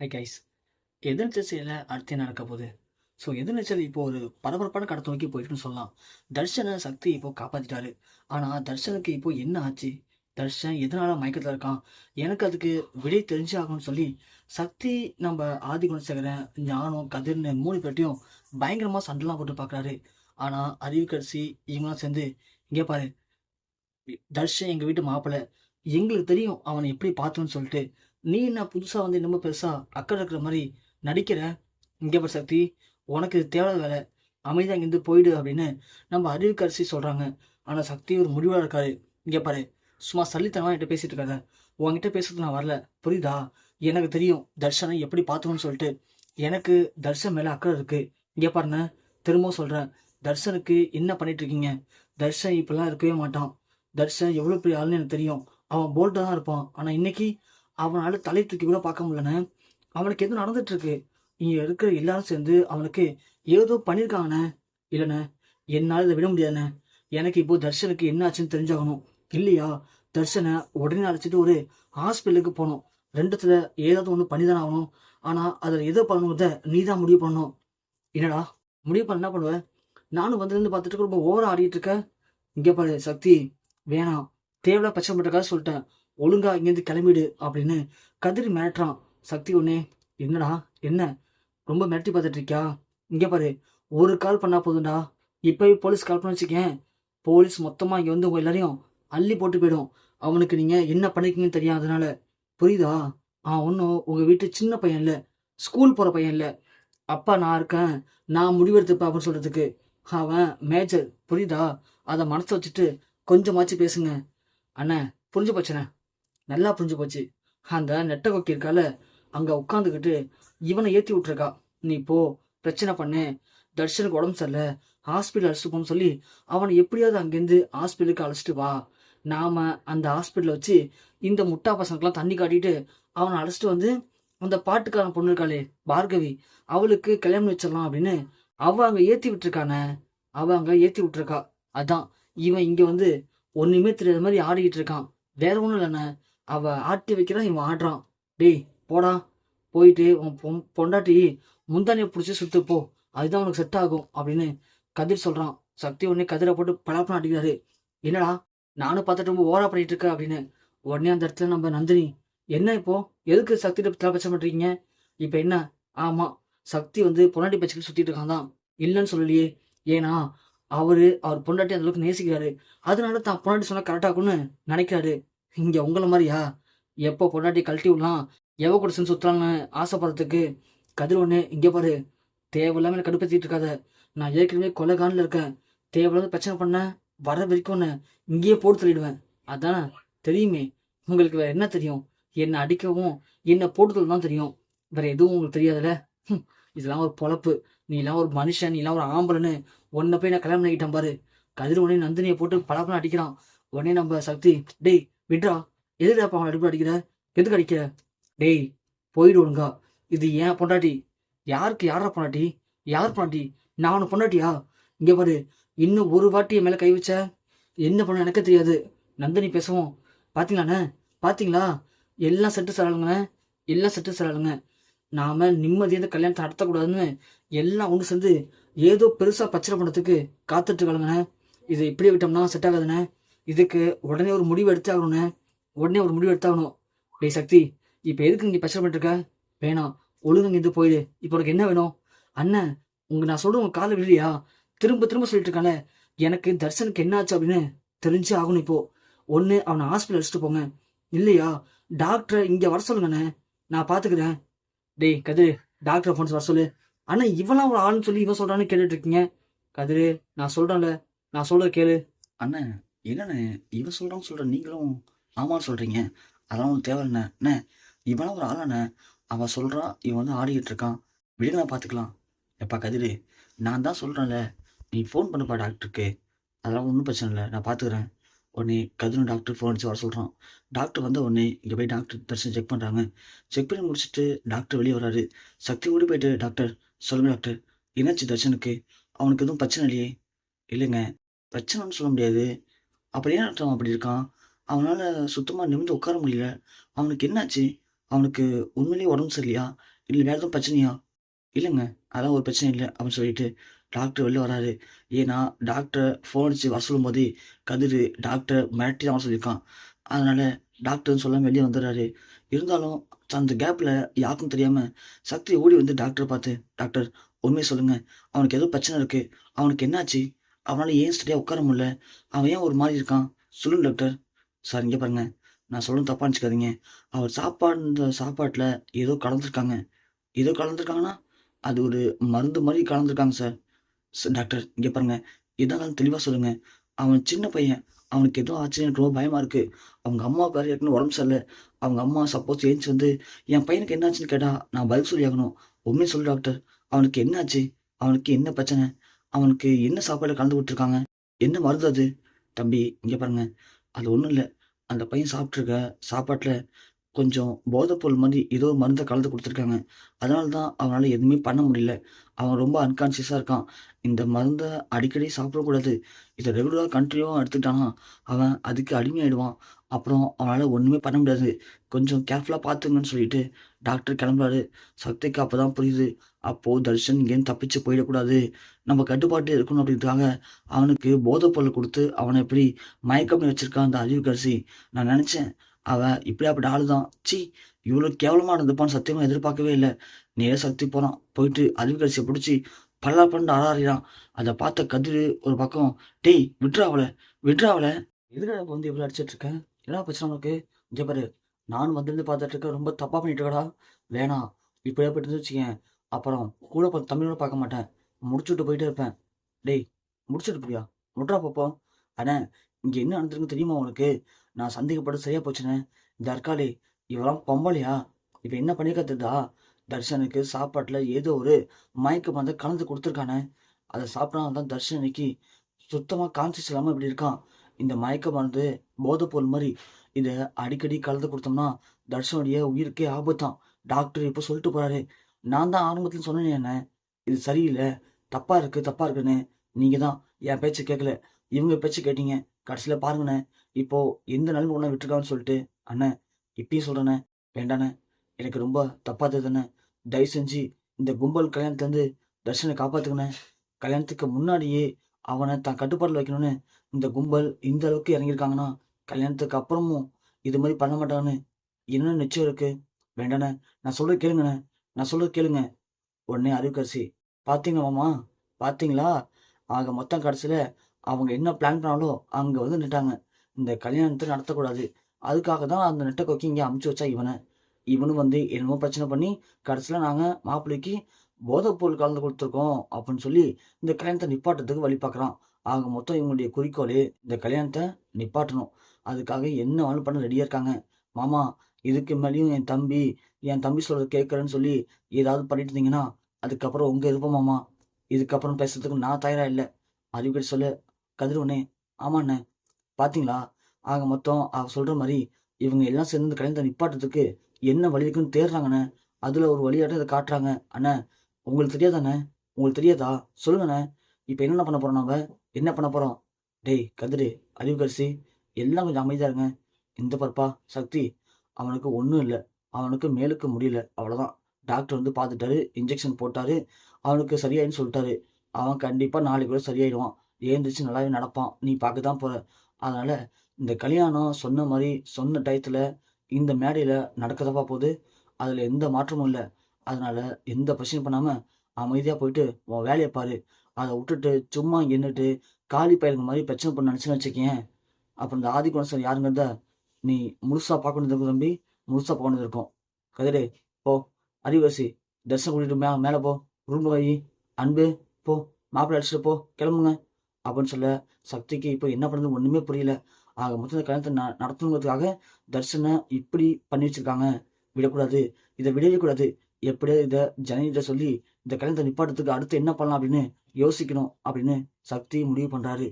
ஐ guys எதிர்த்திசையில் அடுத்து என்ன நடக்க போகுது. ஸோ எதிர்நீச்சல் இப்போ ஒரு பரபரப்பான கடத்த நோக்கி போயிட்டுன்னு சொல்லலாம். தர்ஷனை சக்தி இப்போ காப்பாற்றிட்டாரு ஆனால் தர்ஷனுக்கு இப்போ என்ன ஆச்சு? தர்ஷன் எதனால மயக்கத்தில் இருக்கான்? எனக்கு அதுக்கு விடை தெரிஞ்சு ஆகணும்னு சொல்லி சக்தி நம்ம ஆதி குணசேகரன் ஞானம் கதிர்னு மூணு பேர்ட்டையும் பயங்கரமாக சண்டைலாம் போட்டு பார்க்குறாரு ஆனால் அறிவுக்கரசி இவங்களாம் சேர்ந்து இங்கே பாரு தர்ஷன் எங்கள் வீட்டு மாப்பிள்ளை எங்களுக்கு தெரியும் அவனை எப்படி பார்த்தோன்னு சொல்லிட்டு நீ என்ன புதுசாக வந்து இன்னமும் பெருசாக அக்கறை இருக்கிற மாதிரி நடிக்கிற? இங்கே பாரு சக்தி உனக்கு இது தேவையான வேலை. அமைதியாக இங்கேருந்து போயிடு அப்படின்னு நம்ம அறிவுக்கரசி சொல்கிறாங்க ஆனால் சக்தி ஒரு முடிவாக இருக்காரு. இங்கே பாரு சும்மா சல்லித்தனமாக என்கிட்ட பேசிட்டு இருக்காத. உங்ககிட்ட பேசுறது நான் வரல. புரியுதா? எனக்கு தெரியும் தர்ஷனை எப்படி பார்த்துக்கணும்னு சொல்லிட்டு. எனக்கு தர்ஷன் மேலே அக்கறை இருக்குது இங்கே பாருங்க திரும்பவும் சொல்கிறேன் தர்ஷனுக்கு என்ன பண்ணிட்டு இருக்கீங்க? தர்ஷன் இப்படிலாம் இருக்கவே மாட்டான். தர்ஷன் எவ்வளோ பெரிய ஆளுன்னு எனக்கு தெரியும். அவன் போல்ட்டாக தான் இருப்பான். ஆனால் இன்னைக்கு அவனால் தலை தூக்கி கூட பார்க்க முடியலண்ணே. அவனுக்கு எதுவும் நடந்துட்டுருக்கு. இங்கே இருக்கிற எல்லாரும் சேர்ந்து அவனுக்கு ஏதோ பண்ணியிருக்காங்கண்ணே இல்லைண்ணே என்னால் இதை விட முடியாதுண்ணே. எனக்கு இப்போது தர்ஷனுக்கு என்ன ஆச்சுன்னு தெரிஞ்சாகணும். இல்லையா? தர்ஷனை உடனே அழைச்சிட்டு ஒரு ஹாஸ்பிட்டலுக்கு போகணும். ரெண்டுத்துல ஏதாவது ஒன்று பண்ணி தானே ஆகணும். ஆனால் அதில் எதை பண்ணணுங்கிறத நீ தான் முடிவு பண்ணணும். என்னடா? முடிவு பண்ண என்ன பண்ணுவ? நானும் வந்துலேருந்து பார்த்துட்டு ரொம்ப ஓவராக ஆடிட்டு இருக்கேன் இங்கே பாரு சக்தி. வேணாம். தேவையில்லா பிரச்சனை பண்ணுறக்காக சொல்லிட்டேன். ஒழுங்கா இங்கேருந்து கிளம்பிடு அப்படின்னு கதிர் மிரட்டுறான். சக்தி ஒன்னே என்னடா என்ன? ரொம்ப மிரட்டி பார்த்துட்டு இருக்கியா இங்கே பாரு ஒரு கால் பண்ணா போதும்டா. இப்போவே போலீஸ் கால் பண்ண வச்சுக்கேன். போலீஸ் மொத்தமாக இங்கே வந்து உங்கள் எல்லாரையும் அள்ளி போட்டு போயிடும். அவனுக்கு நீங்கள் என்ன பண்ணிக்கிங்கன்னு தெரியும் அதனால. புரியுதா? அவன் ஒன்றும் உங்கள் வீட்டு சின்ன பையன் இல்லை. ஸ்கூல் போகிற பையன் இல்லை. அப்பா நான் இருக்கேன். நான் முடிவெடுத்துப்பேன் அப்படின்னு சொல்கிறதுக்கு அவன் மேஜர். புரியுதா? அதை மனசை வச்சுட்டு கொஞ்சமாச்சு பேசுங்க. அண்ணே புரிஞ்சு போச்சுண்ணே. நல்லா புரிஞ்சு போச்சு. அந்த நெட்ட கொக்கி இருக்கால அங்கே உட்காந்துக்கிட்டு இவனை ஏற்றி விட்டுருக்கா. நீ போ பிரச்சனை பண்ணு. தர்ஷனுக்கு உடம்பு சரியில்லை. ஹாஸ்பிட்டல் அழைச்சிட்டு போன்னு சொல்லி அவனை எப்படியாவது அங்கேருந்து ஹாஸ்பிட்டலுக்கு அழைச்சிட்டு வா. நாம அந்த ஹாஸ்பிட்டலில் வச்சு இந்த முட்டா பசங்களுக்குலாம் தண்ணி காட்டிட்டு அவனை அழைச்சிட்டு வந்து அந்த பாட்டுக்காரன் பொண்ணு இருக்காளே பார்கவி அவளுக்கு கல்யாணம் வச்சிடலாம் அப்படின்னு அவ அங்கே ஏற்றி விட்டுருக்கானே. அவ அங்கே ஏற்றி விட்டுருக்கா. அதான் இவன் இங்கே வந்து ஒன்றுமே தெரியாத மாதிரி ஆடிக்கிட்டு இருக்கான். வேற ஒன்றும் இல்லைண்ணே. அவ ஆட்டி வைக்கிறான் இவன் ஆடுறான். டேய் போடா. போயிட்டு உன் பொண்டாட்டி முந்தானியை பிடிச்சி சுத்து போ. அதுதான் உனக்கு செட் ஆகும் அப்படின்னு கதிர் சொல்றான். சக்தி உடனே கதிரை போட்டு பலாப்பணம் அடிக்கிறாரு. என்னடா நானும் பார்த்துட்டு ரொம்ப ஓரா பண்ணிட்டு இருக்க அப்படின்னு. உடனே அந்த இடத்துல நம்ம நந்தினி என்ன இப்போ? எதுக்கு சக்தி தலைப்பட்சம் பண்றீங்க? இப்போ என்ன? ஆமா சக்தி வந்து பொண்டாட்டி பச்சைக்கு சுத்திட்டு இருக்கான் தான். இல்லைன்னு சொல்லலையே. ஏன்னா அவரு அவர் பொண்டாட்டி அந்த அளவுக்கு நேசிக்கிறாரு. அதனால தான் பொண்டாட்டி சொன்னா கரெக்டா நினைக்கிறாரு. இங்க உங்களை மாதிரியா? எப்போ பொண்டாட்டி கழட்டி விடலாம்? எவ கூட சேர்ந்து சுத்துறாங்கன்னு ஆசைப்படுறதுக்கு? கதிர் ஒண்ணு இங்க பாரு. தேவையில்லாம எனக்கு கடுப்பேத்திட்டு இருக்காத. நான் ஏற்கனவே கொலைகானில் இருக்கேன். தேவையில்லாத பிரச்சனை பண்ண வர வரைக்கும் ஒன்று இங்கேயே போட்டு தள்ளிடுவேன். அதான் தெரியுமே. உங்களுக்கு வேற என்ன தெரியும்? என்னை அடிக்கவும் என்னை போட்டுதல் தான் தெரியும். வேற எதுவும் உங்களுக்கு தெரியாதுல்ல? இதெல்லாம் ஒரு பொழப்பு. நீ எல்லாம் ஒரு மனுஷன் நீ எல்லாம் ஒரு ஆம்பளைன்னு உன்னை போய் நான் கல்யாணம் பண்ணிக்கிட்டேன் பாரு. கதிர் உடனே நந்தினியை போட்டு பழப்பலாம் அடிக்கிறான். உடனே நம்ம சக்தி டேய் விட்ரா எதுக்கு அவன் அடிப்பு அடிக்கிற? எதுக்கு அடிக்கிற? டேய் போயிடு ஒழுங்கா. இது ஏன் பொண்டாட்டி? யாருக்கு யாரா பொண்டாட்டி? யார் பொண்டாட்டி? நான் அவனை பொண்டாட்டியா? இங்க பாரு இன்னும் ஒரு வாட்டி என் மேல கை வச்ச? என்ன பண்ண எனக்கு தெரியாது. நந்தினி பேசுவோம். பாத்தீங்களாண்ணே பாத்தீங்களா? எல்லாம் செட்டு சரளுங்கண்ணே எல்லாம் செட்டு சரளுங்க நாம நிம்மதியாக இந்த கல்யாணத்தை நடத்தக்கூடாதுன்னு எல்லாம் ஒன்று சேர்ந்து ஏதோ பெருசா பிரச்சனை பண்ணத்துக்கு காத்துட்டு இருக்காளுங்கண்ணே. இதை இப்படியே விட்டோம்னா செட் ஆகாதுண்ணே. இதுக்கு உடனே ஒரு முடிவு எடுத்தாகணும்னு உடனே ஒரு முடிவு எடுத்தாகணும். டேய் சக்தி இப்போ எதுக்கு இங்கே பிரச்சனை பண்ணிட்டுருக்க? வேணாம் ஒழுங்கு இருந்து போயிடு இப்போ உனக்கு என்ன வேணும்? அண்ணன் உங்க நான் சொல்கிற உங்கள் காலை விழியா திரும்ப திரும்ப சொல்லிட்டு இருக்கானே எனக்கு தர்ஷனுக்கு என்ன ஆச்சு அப்படின்னு தெரிஞ்சு ஆகணும் இப்போ. ஒன்று அவனை ஹாஸ்பிட்டல் அடிச்சுட்டு போங்க. இல்லையா? டாக்டரை இங்கே வர சொல்லுங்கண்ணே நான் பார்த்துக்கிறேன் டேய் கதிரு டாக்டரை ஃபோன்ஸ் வர சொல்லு. ஆனால் இவனாம் ஒரு ஆள்னு சொல்லி இவன் சொல்கிறான்னு கேட்டுட்டு இருக்கீங்க. கதிரு நான் சொல்கிறேன்ல நான் சொல்கிற கேளு. அண்ணன் என்னண்ணே இவன் சொல்கிறான் சொல்கிற நீங்களும் ஆமான்னு சொல்கிறீங்க அதெல்லாம் ஒன்றும் தேவையில்லைண்ணே. அண்ணே இவனா ஒரு ஆளாண்ணே. அவன் சொல்கிறான் இவன் வந்து ஆடிக்கிட்டு இருக்கான். விடுங்க நான் பார்த்துக்கலாம் எப்பா கதிரு நான் தான் சொல்கிறேன்ல நீ ஃபோன் பண்ணுப்பா டாக்டருக்கு அதெல்லாம் ஒன்றும் பிரச்சனை இல்லை. நான் பார்த்துக்கிறேன் உடனே கதிரும் டாக்டர் ஃபோன் அடிச்சு வர சொல்கிறான் டாக்டர் வந்த உடனே இங்கே போய் டாக்டர் தரிசனம் செக் பண்ணுறாங்க செக் பண்ணி முடிச்சுட்டு டாக்டர் வெளியே வராரு சக்தி ஓடி போயிட்டு டாக்டர் சொல்லுங்கள் டாக்டர் என்னாச்சு தர்ஷனுக்கு? அவனுக்கு எதுவும் பிரச்சனை இல்லையே. இல்லைங்க. பிரச்சனைன்னு சொல்ல முடியாது. அப்புறம் ஏன் டாக்டர் அப்படி இருக்கான்? அவனால் சுத்தமாக நிமிர்ந்து உட்கார முடியல. அவனுக்கு என்னாச்சு? அவனுக்கு உண்மையிலேயே உடம்பு சரியில்லையா? இல்லை வேறு எதுவும் பிரச்சனையா? இல்லைங்க அதெல்லாம் ஒரு பிரச்சனை இல்லை அப்படின்னு சொல்லிட்டு டாக்டர் வெளில வராரு. ஏன்னா டாக்டர் ஃபோன் அடிச்சு வர சொல்லும் போதே கதிர் டாக்டர் மிரட்டி தான் சொல்லியிருக்கான். அதனால டாக்டர்னு சொல்லாமல் வெளியே வந்துடுறாரு. இருந்தாலும் அந்த கேப்பில் யாருக்கும் தெரியாமல் சக்தி ஓடி வந்து டாக்டரை பார்த்து டாக்டர் உண்மையை சொல்லுங்கள் அவனுக்கு ஏதோ பிரச்சனை இருக்குது அவனுக்கு என்னாச்சு? அவனால் ஏன் சரியாக உட்கார முடியல? அவன் ஏன் ஒரு மாதிரி இருக்கான்? சொல்லுங்க டாக்டர் சார் இங்கே பாருங்க. நான் சொல்லணும் தப்பாக நினச்சிக்காதீங்க. அவர் சாப்பாடு இந்த சாப்பாட்டில் ஏதோ கலந்துருக்காங்க. ஏதோ கலந்துருக்காங்கன்னா அது ஒரு மருந்து மாதிரி கலந்துருக்காங்க சார். சார் டாக்டர் இங்கே பாருங்க. இதான் தெளிவாக சொல்லுங்க. அவன் சின்ன பையன். அவனுக்கு எதுவும் ஆச்சு எனக்கு ரொம்ப பயமாக இருக்குது அவங்க அம்மா பேர் ஏற்கனவே உடம்பு சரியில்லை. அவங்க அம்மா சப்போஸ் ஏஞ்சி வந்து என் பையனுக்கு என்னாச்சுன்னு கேட்டால் நான் பதில் சொல்லி ஆகணும் உண்மையை சொல்லு டாக்டர் அவனுக்கு என்னாச்சு? அவனுக்கு என்ன பிரச்சனை? அவனுக்கு என்ன சாப்பாடு கலந்து விட்டுருக்காங்க என்ன மருந்து அது? தம்பி இங்கே பாருங்க. அது ஒன்றும் இல்லை. அந்த பையன் சாப்பிட்ருக்க சாப்பாட்டில் கொஞ்சம் போதைப்பொருள் மாதிரி ஏதோ ஒரு மருந்தை கலந்து கொடுத்துருக்காங்க. அதனால தான் அவனால் எதுவுமே பண்ண முடியல. அவன் ரொம்ப அன்கான்சியஸாக இருக்கான். இந்த மருந்தை அடிக்கடி சாப்பிடக்கூடாது. இதை ரெகுலராக கண்டினியூவாக எடுத்துக்கிட்டானா அவன் அதுக்கு அடிமையாயிடுவான். அப்புறம் அவனால் ஒன்றுமே பண்ண முடியாது. கொஞ்சம் கேர்ஃபுல்லாக பார்த்துங்கன்னு சொல்லிட்டு டாக்டர் கிளம்புறாரு. சக்திக்கு அப்போ தான் புரியுது. அப்போது தர்ஷன் இங்கேருந்து தப்பிச்சு போயிடக்கூடாது? நம்ம கட்டுப்பாட்டு இருக்கணும் அப்படின்றதுக்காக அவனுக்கு போதைப்பொருள் கொடுத்து அவனை எப்படி மயக்கம் வச்சுருக்கான் வச்சிருக்கான் அந்த கரிசி நான் நினச்சேன். அவன் இப்படியாப்பட்ட ஆளு தான் சி இவ்வளோ கேவலமாக இருந்தப்பான்னு சத்தியமாக எதிர்பார்க்கவே இல்லை. நேர சக்தி போகிறான் போயிட்டு அறிவுக்கரசியை பிடிச்சி பல்லா பண்ணி அறாறிறான் அதை பார்த்த கதிர் ஒரு பக்கம் டேய் விட்றா அவளை விட்றா எதுக்காக வந்து இவ்வளோ அடிச்சிட்டு இருக்கேன் என்ன பிரச்சனை உனக்கு? இங்கே பாரு நான் வந்திருந்து பார்த்துட்டு இருக்கேன் ரொம்ப தப்பாக பண்ணிட்டு இருக்கடா. வேணாம் இப்படியே போயிட்டு வச்சுக்கேன் அப்புறம் கூட பார்த்து தமிழோட பார்க்க மாட்டேன். முடிச்சுட்டு போயிட்டே இருப்பேன். டேய் முடிச்சுட்டு போயா முட்றா பார்ப்போம் அண்ணே இங்கே என்ன நடந்திருக்கு தெரியுமா உனக்கு? நான் சந்தேகப்பட்டு சரியா போச்சுண்ணே இந்த இவெல்லாம் பொம்பளையா? இப்போ என்ன பண்ணிக்கிறதுதா தர்ஷனுக்கு சாப்பாட்டில் ஏதோ ஒரு மயக்க மருந்தை கலந்து கொடுத்துருக்கானே. அதை சாப்பிட்டா தான் தர்ஷன் சுத்தமாக கான்சியஸ் இல்லாமல் இப்படி இருக்கான். இந்த மயக்க மருந்து போதைப்பொருள் மாதிரி இதை அடிக்கடி கலந்து கொடுத்தோம்னா தர்ஷனுடைய உயிருக்கே ஆபத்தான். டாக்டர் இப்போ சொல்லிட்டு போறாரு. நான் தான் ஆரம்பத்தில் சொன்னேனே என்ன? இது சரியில்லை. தப்பா இருக்கு தப்பா இருக்குன்னு. நீங்க தான் என் பேச்சு கேட்கல. இவங்க பேச்சு கேட்டீங்க. கடைசியில் பாருங்கண்ணே. இப்போ எந்த நிலைமை உன்னை விட்டுருக்கான்னு சொல்லிட்டு அண்ணே இப்பயும் சொல்கிறேண்ணே வேண்டாண்ணே. எனக்கு ரொம்ப தப்பா தெரியுதுண்ணே. தயவு செஞ்சு இந்த கும்பல் கல்யாணத்துலேருந்து தர்ஷனை காப்பாற்றுக்கண்ணே கல்யாணத்துக்கு முன்னாடியே அவனை தான் கட்டுப்பாட்டில் வைக்கணும்னு இந்த கும்பல் இந்த அளவுக்கு இறங்கியிருக்காங்கன்னா கல்யாணத்துக்கு அப்புறமும் இது மாதிரி பண்ண மாட்டாங்கன்னு என்ன நிச்சயம் இருக்கு? வேண்டாண்ணே நான் சொல்றது கேளுங்கண்ணே. நான் சொல்றது கேளுங்க. உடனே அறிவுக்கரசி பார்த்தீங்களா மாமா? பார்த்தீங்களா ஆக மொத்தம் கடைசியில் அவங்க என்ன பிளான் பண்ணாலோ அங்கே வந்து நிட்டாங்க இந்த கல்யாணத்தை நடத்தக்கூடாது. அதுக்காக தான் அந்த நெட்டை கொக்கி இங்கே அமுச்சு வச்சா இவனை. இவனும் வந்து என்னமோ பிரச்சனை பண்ணி கடைசியில் நாங்கள் மாப்பிள்ளைக்கு போதைப் பொருள் கலந்து கொடுத்துருக்கோம் அப்படின்னு சொல்லி இந்த கல்யாணத்தை நிப்பாட்டுறதுக்கு வழி பார்க்குறான். ஆக மொத்தம் இவங்களுடைய குறிக்கோளே இந்த கல்யாணத்தை நிப்பாட்டணும். அதுக்காக என்ன வேணும் பண்ண ரெடியாக இருக்காங்க. மாமா இதுக்கு மேலேயும் என் தம்பி என் தம்பி சொல்கிறத கேட்குறேன்னு சொல்லி ஏதாவது பண்ணிட்டு இருந்தீங்கன்னா அதுக்கப்புறம் உங்கள் இருப்போம் மாமா. இதுக்கப்புறம் பேசுறதுக்கு நான் தயாராக இல்லை. அறிவிக்கிட்டு சொல்ல கதிரவனே ஆமாண்ணே பார்த்தீங்களா ஆக மொத்தம் அவ சொல்கிற மாதிரி இவங்க எல்லாம் சேர்ந்து கல்யாணத்தை நிப்பாட்டுறதுக்கு என்ன வழி இருக்குன்னு தேடுறாங்கண்ணே. அதில் ஒரு வழியாட்டம் இதை காட்டுறாங்க. அண்ணே உங்களுக்கு தெரியாதாண்ணே? உங்களுக்கு தெரியாதா? சொல்லுங்கண்ணே. இப்போ என்னென்ன பண்ண போகிறோம் நம்ம என்ன பண்ண போகிறோம் டேய் கதிரு அறிவுக்கரசி எல்லாம் கொஞ்சம் அமைதியாக இருங்க. இந்த பருப்பா சக்தி அவனுக்கு ஒன்றும் இல்லை. அவனுக்கு மேலுக்கு முடியல. அவ்வளோதான் டாக்டர் வந்து பார்த்துட்டாரு இன்ஜெக்ஷன் போட்டாரு. அவனுக்கு சரியாயின்னு சொல்லிட்டாரு. அவன் கண்டிப்பாக நாளைக்கு கூட சரியாயிடுவான். ஏந்திரிச்சு நல்லாவே நடப்பான். நீ பார்க்க தான் போற. அதனால இந்த கல்யாணம் சொன்ன மாதிரி சொன்ன டயத்தில் இந்த மேடையில் நடக்கதப்பா போகுது. அதில் எந்த மாற்றமும் இல்லை. அதனால எந்த பிரச்சனையும் பண்ணாமல் அமைதியாக போயிட்டு உன் வேலையை பாரு. அதை விட்டுட்டு சும்மா எண்ணிட்டு காலி பயலுக்கு மாதிரி பிரச்சனை பண்ண நினச்சின்னு வச்சுக்கேன் அப்புறம் இந்த ஆதி குணசன் யாருங்கிறத நீ முழுசாக பார்க்கணும் இருக்கும் தம்பி. முழுசாக பார்க்கணும் இருக்கும். கதிரே போ. அரிவாசி தர்சனம் கூட்டிட்டு மே மேலே போ. ரூம் வை அன்பு போ. மாப்பிள்ளை அடிச்சுட்டு போ. கிளம்புங்க. அப்படின்னு சொல்ல சக்திக்கு இப்போ என்ன பண்ணுறது ஒன்றுமே புரியல. ஆக மொத்தம் இந்த கல்யாணத்தை ந நடத்தணுங்கிறதுக்காக தர்ஷனை இப்படி பண்ணி வச்சிருக்காங்க. விடக்கூடாது. இதை விடவே கூடாது. எப்படியாவது இதை ஜனனிட்ட சொல்லி இந்த கல்யாணத்தை நிப்பாட்டத்துக்கு அடுத்து என்ன பண்ணலாம் அப்படின்னு யோசிக்கணும் அப்படின்னு சக்தி முடிவு பண்ணுறாரு